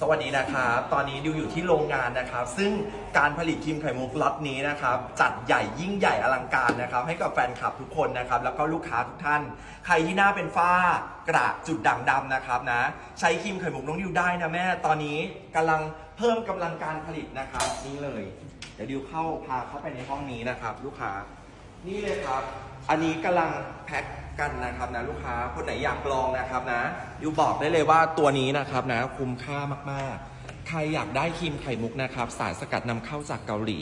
สวัสดีนะครับ ตอนนี้ดิวอยู่ที่โรงงานนะครับ ซึ่งการผลิตครีมไข่มุกล็อตนี้นะครับ จัดใหญ่ยิ่งใหญ่อลังการนะครับ ให้กับแฟนคลับทุกคนนะครับ แล้วก็ลูกค้าทุกท่าน ใครที่หน้าเป็นฝ้ากระจุดด่างดำนะครับนะ ใช้ครีมไข่มุกน้องดิวได้นะแม่ ตอนนี้กำลังเพิ่มกำลังการผลิตนะครับนี่เลย เดี๋ยวดิวเข้าพาเข้าไปในห้องนี้นะครับ ลูกค้า นี่เลยครับ อันนี้กำลังแพ็ค กันนะครับนะลูกค้าคนไหนอยากลองนะครับนะยูบอกได้เลยว่าตัวนี้นะครับนะคุ้มค่ามากๆ ใครอยากได้ครีมไข่มุกนะครับ สารสกัดนำเข้าจากเกาหลี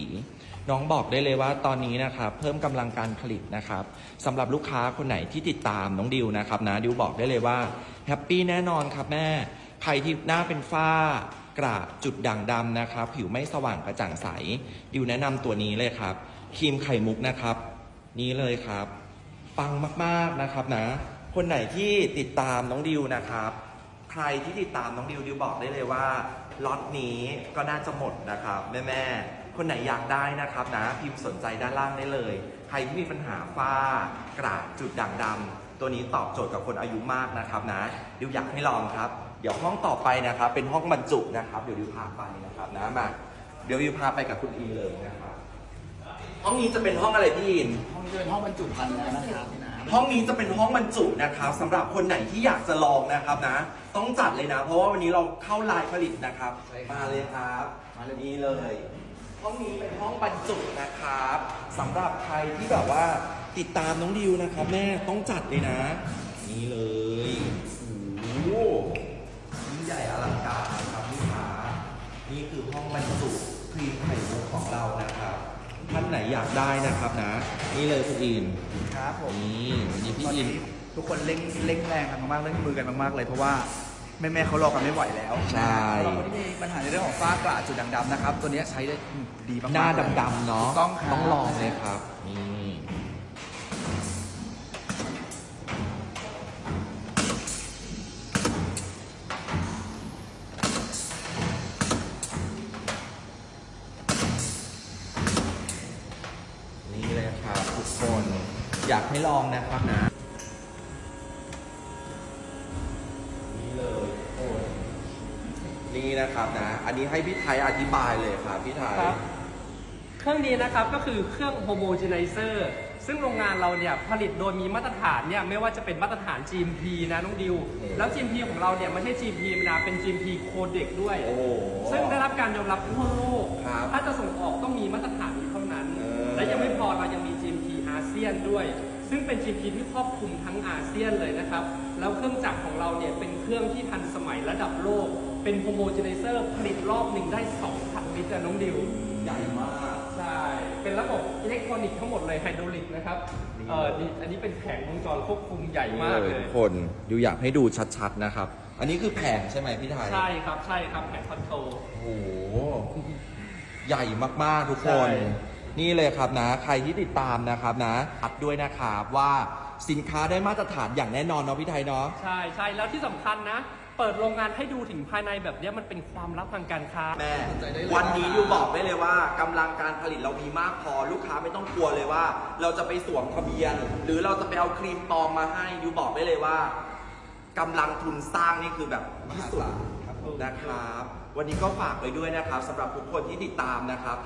น้องบอกได้เลยว่าตอนนี้นะครับเพิ่มกำลังการผลิตนะครับสำหรับลูกค้าคนไหนที่ติดตามน้องดิวนะครับนะดิวบอกได้เลยว่าแฮปปี้แน่นอนครับแม่ใครที่หน้าเป็นฝ้ากระจุดด่างดำนะครับ ผิวไม่สว่างกระจ่างใส ดิวแนะนำตัวนี้เลยครับครีมไข่มุกนะครับ นี้เลยครับ ปังมากๆนะครับนะ คนไหนที่ติดตามน้องดิวนะครับ ใครที่ติดตามน้องดิวดิวบอกได้เลยว่าล็อตนี้ก็น่าจะหมดนะครับแม่แม่ๆคนไหนอยากได้นะครับนะพิมพ์สนใจด้านล่างได้เลย ใครที่มีปัญหาฝ้ากระจุดด่างดำตัวนี้ตอบโจทย์กับคนอายุมากนะครับนะดิวอยากให้ลองครับ เดี๋ยวห้องต่อไปนะครับ เป็นห้องบรรจุนะครับ เดี๋ยวดิวพาไปนะครับนะมาเดี๋ยวดิวพาไปกับคุณอีเลยนะครับ ห้องนี้จะเป็นห้องอะไรพี่อิน ห้องนี้จะเป็นห้องบรรจุภัณฑ์แล้วนะครับพี่น้ำ ห้องนี้จะเป็นห้องบรรจุนะครับสำหรับคนไหนที่อยากจะลองนะครับนะ ต้องจัดเลยนะ เพราะว่าวันนี้เราเข้าลายผลิตนะครับมาเลยครับมาเลย นี่เลย ห้องนี้เป็นห้องบรรจุนะครับสำหรับใครที่แบบว่าติดตามน้องดิวนะครับ แม่ต้องจัดเลยนะ นี่เลยโอ้โหยิ่งใหญ่อลังการนะครับลูกค้านี่คือห้องบรรจุครีมไข่มุกของเรานะครับ ท่านไหนอยากได้นะครับนะ นี่เลยคุณอินครับผมนี่วันนี้พี่ตอนอิน นี้ทุกคนเร่งเร่งแรงกันมากๆเร่งมือกันมากๆเลยเพราะว่าแม่ๆเขารอกันไม่ไหวแล้วใช่ สำหรับคนที่มีปัญหาในเรื่องของฝ้ากระจุดด่างดำนะครับ ตัวเนี้ยใช้ได้ดีมากๆหน้าเลยดำๆเนาะถูกต้องครับ ต้องลองเลยครับนี่นี่ อยากให้ลองนะครับนะนี่เลยโอ้นี่นะครับนะ อันนี้ให้พี่ไทยอธิบายเลยครับพี่ไทย ครับ เครื่องนี้นะครับก็คือเครื่องโฮโมเจไนเซอร์ซึ่งโรงงานเราเนี่ยผลิตโดยมีมาตรฐานเนี่ยไม่ว่าจะเป็นมาตรฐาน GMP นะน้องดิวแล้ว GMP ของเราเนี่ยไม่ใช่ GMP ธรรมดาเป็น GMP โคเด็กด้วย โอ้โห ซึ่งได้รับการยอมรับทั่วโลก ครับถ้าจะส่งออกต้องมีมาตรฐานนี้เท่านั้น เออ และยังไม่พอเรายังมี GMP อาเซียนด้วย ซึ่งเป็น GMP ที่ครอบคลุมทั้งอาเซียนเลยนะครับ แล้วเครื่องจักรของเราเนี่ยเป็นเครื่องที่ทันสมัยระดับโลก เป็นโฮโมเจไนเซอร์ผลิตรอบหนึ่งได้2,000ลิตรนะน้องดิว ใหญ่มาก ใช่ เป็นระบบอิเล็กทรอนิกส์ทั้งหมดเลยไฮดรอลิกนะครับนี่เออนี่อันนี้เป็นแผงวงจรควบคุมใหญ่มากเลยทุกคนดูอยากให้ดูชัดๆนะครับ อันนี้คือแผงใช่ไหมพี่ไทย ใช่ครับ ใช่ครับแผงคอนโทรลโอ้โห ใหญ่มากๆทุกคน ใช่ นี่เลยครับนะ ใครที่ติดตามนะครับนะอัดด้วยนะครับว่าสินค้าได้มาตรฐานอย่างแน่นอนเนาะพี่ไทยเนาะ ใช่ใช่แล้วที่สำคัญนะ เปิดโรงงานให้ดูถึงภายในแบบเนี้ยมันเป็นความลับทางการค้า แม่ วันนี้ยูบอกได้เลยว่ากำลังการผลิตเรามีมากพอลูกค้าไม่ต้องกลัวเลยว่า เราจะไปสวมทะเบียน หรือเราจะไปเอาครีมปลอมมาให้ยูบอกได้เลยว่ากำลังทุนสร้างนี่คือแบบที่สุดนะครับ วันนี้ก็ฝากไปด้วยนะครับสำหรับทุกคนที่ติดตามนะครับ